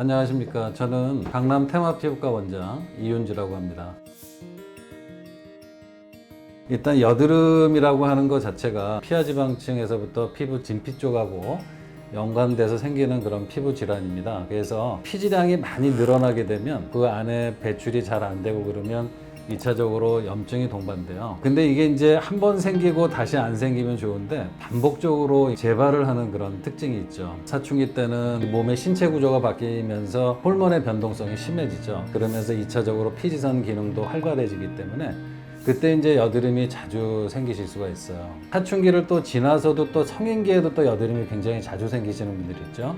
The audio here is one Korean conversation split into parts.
안녕하십니까. 저는 강남 테마피부과 원장 이윤주라고 합니다. 일단 여드름이라고 하는 것 자체가 피하지방층에서부터 피부 진피 쪽하고 연관돼서 생기는 그런 피부 질환입니다. 그래서 피지량이 많이 늘어나게 되면 그 안에 배출이 잘 안 되고 그러면 2차적으로 염증이 동반돼요. 근데 이게 이제 한 번 생기고 다시 안 생기면 좋은데 반복적으로 재발을 하는 그런 특징이 있죠. 사춘기 때는 몸의 신체 구조가 바뀌면서 호르몬의 변동성이 심해지죠. 그러면서 2차적으로 피지선 기능도 활발해지기 때문에 그때 이제 여드름이 자주 생기실 수가 있어요. 사춘기를 또 지나서도 또 성인기에도 또 여드름이 굉장히 자주 생기시는 분들이 있죠.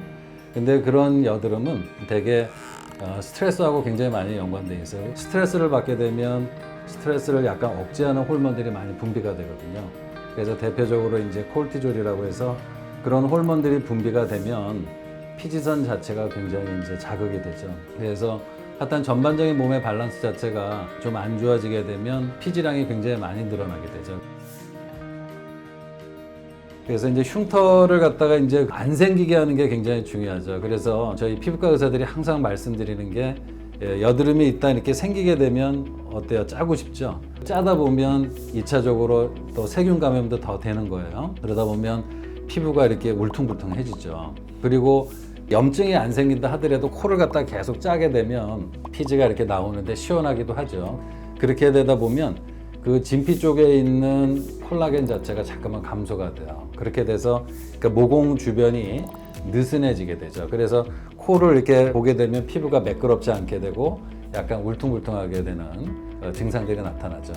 근데 그런 여드름은 어, 스트레스하고 굉장히 많이 연관돼 있어요. 스트레스를 받게 되면 스트레스를 약간 억제하는 호르몬들이 많이 분비가 되거든요. 그래서 대표적으로 이제 콜티졸이라고 해서 그런 호르몬들이 분비가 되면 피지선 자체가 굉장히 이제 자극이 되죠. 그래서 하여튼 전반적인 몸의 밸런스 자체가 좀 안 좋아지게 되면 피지량이 굉장히 많이 늘어나게 되죠. 그래서 이제 흉터를 갖다가 이제 안 생기게 하는 게 굉장히 중요하죠. 그래서 저희 피부과 의사들이 항상 말씀드리는 게 예, 여드름이 일단 이렇게 생기게 되면 어때요? 짜고 싶죠? 짜다 보면 2차적으로 또 세균 감염도 더 되는 거예요. 그러다 보면 피부가 이렇게 울퉁불퉁해지죠. 그리고 염증이 안 생긴다 하더라도 코를 갖다 계속 짜게 되면 피지가 이렇게 나오는데 시원하기도 하죠. 그렇게 되다 보면 그 진피 쪽에 있는 콜라겐 자체가 잠깐만 감소가 돼요. 그렇게 돼서 그 모공 주변이 느슨해지게 되죠. 그래서 코를 이렇게 보게 되면 피부가 매끄럽지 않게 되고 약간 울퉁불퉁하게 되는 어, 증상들이 나타나죠.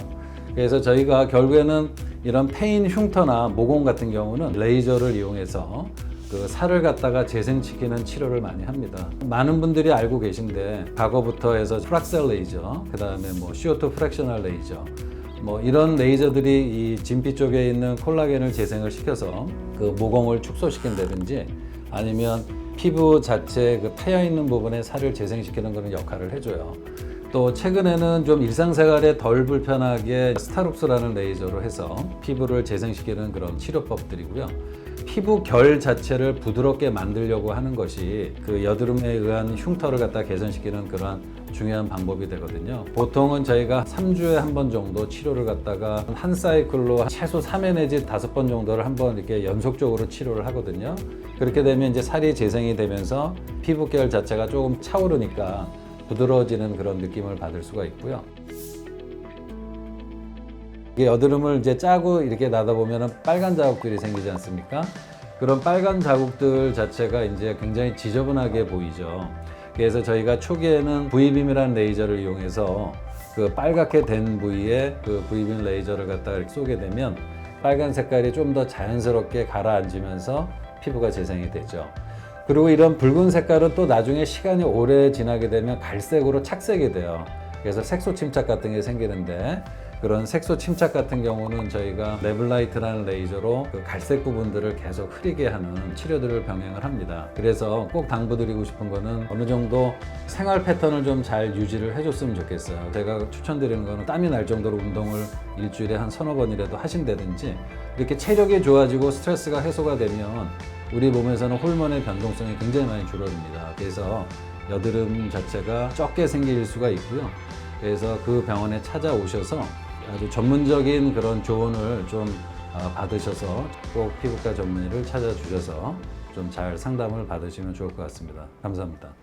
그래서 저희가 결국에는 이런 페인 흉터나 모공 같은 경우는 레이저를 이용해서 그 살을 갖다가 재생시키는 치료를 많이 합니다. 많은 분들이 알고 계신데 과거부터 해서 프락셀 레이저, 그 다음에 뭐 CO2 프랙셔널 레이저, 뭐 이런 레이저들이 이 진피 쪽에 있는 콜라겐을 재생을 시켜서 그 모공을 축소시킨다든지 아니면 피부 자체 그 파여 있는 부분에 살을 재생시키는 그런 역할을 해줘요. 또 최근에는 좀 일상생활에 덜 불편하게 스타룩스라는 레이저로 해서 피부를 재생시키는 그런 치료법들이고요. 피부 결 자체를 부드럽게 만들려고 하는 것이 그 여드름에 의한 흉터를 갖다 개선시키는 그러한 중요한 방법이 되거든요. 보통은 저희가 3주에 한 번 정도 치료를 갖다가 한 사이클로 최소 3회 내지 5번 정도를 한 번 이렇게 연속적으로 치료를 하거든요. 그렇게 되면 이제 살이 재생이 되면서 피부 결 자체가 조금 차오르니까 부드러워지는 그런 느낌을 받을 수가 있고요. 이게 여드름을 이제 짜고 이렇게 나다 보면은 빨간 자국들이 생기지 않습니까? 그런 빨간 자국들 자체가 이제 굉장히 지저분하게 보이죠. 그래서 저희가 초기에는 V빔이라는 레이저를 이용해서 그 빨갛게 된 부위에 그 V빔 레이저를 갖다가 쏘게 되면 빨간 색깔이 좀 더 자연스럽게 가라앉으면서 피부가 재생이 되죠. 그리고 이런 붉은 색깔은 또 나중에 시간이 오래 지나게 되면 갈색으로 착색이 돼요. 그래서 색소 침착 같은 게 생기는데 그런 색소 침착 같은 경우는 저희가 레블라이트라는 레이저로 그 갈색 부분들을 계속 흐리게 하는 치료들을 병행을 합니다. 그래서 꼭 당부드리고 싶은 거는 어느 정도 생활 패턴을 좀 잘 유지를 해줬으면 좋겠어요. 제가 추천드리는 거는 땀이 날 정도로 운동을 일주일에 한 서너 번이라도 하신다든지 이렇게 체력이 좋아지고 스트레스가 해소가 되면 우리 몸에서는 호르몬의 변동성이 굉장히 많이 줄어듭니다. 그래서 여드름 자체가 적게 생길 수가 있고요. 그래서 그 병원에 찾아오셔서 아주 전문적인 그런 조언을 좀 어, 받으셔서 꼭 피부과 전문의를 찾아주셔서 좀 잘 상담을 받으시면 좋을 것 같습니다. 감사합니다.